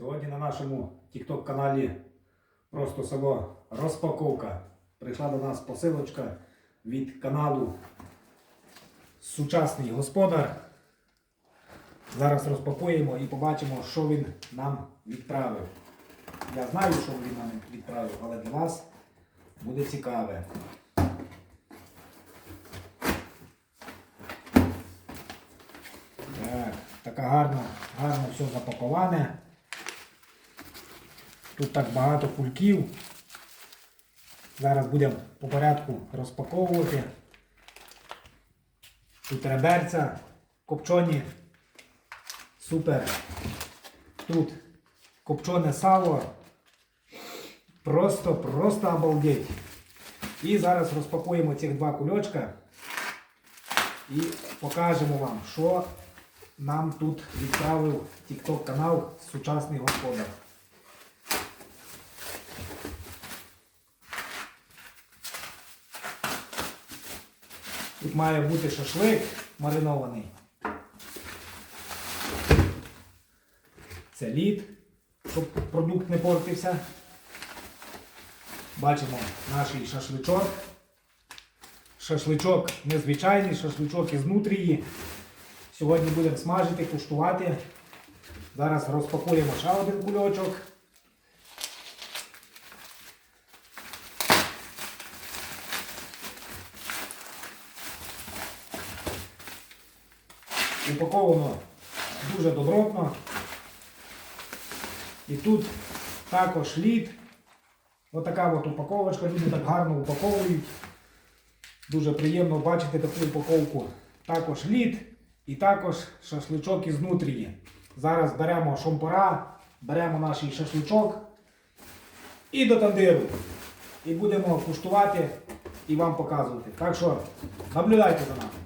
Сьогодні на нашому TikTok каналі Просто село Розпаковка. Прийшла до нас посилочка від каналу Сучасний Господар. Зараз розпакуємо і побачимо, що він нам відправив. Я знаю, що він нам відправив, але для вас буде цікаве. Так, така гарна, гарно все запаковане. Тут так багато кульків. Зараз будемо по порядку розпаковувати. Тут реберця копчені. Супер. Тут копчене сало. Просто, просто обалдеть. І зараз розпакуємо цих два кульочка і покажемо вам, що нам тут відправив TikTok канал Сучасний Господар. Тут має бути шашлик маринований. Це лід, щоб продукт не портився. Бачимо наш шашличок. Шашличок незвичайний, шашличок із нутрії. Сьогодні будемо смажити, куштувати. Зараз розпакуємо ще один кульочок. Упаковано дуже добротно. І тут також лід. Отака от упаковочка, люди так гарно упаковують. Дуже приємно бачити таку упаковку. Також лід і також шашличок із нутрії. Зараз беремо шомпора, беремо наш шашличок і до тандиру. І будемо куштувати і вам показувати. Так що наблюдайте за нами.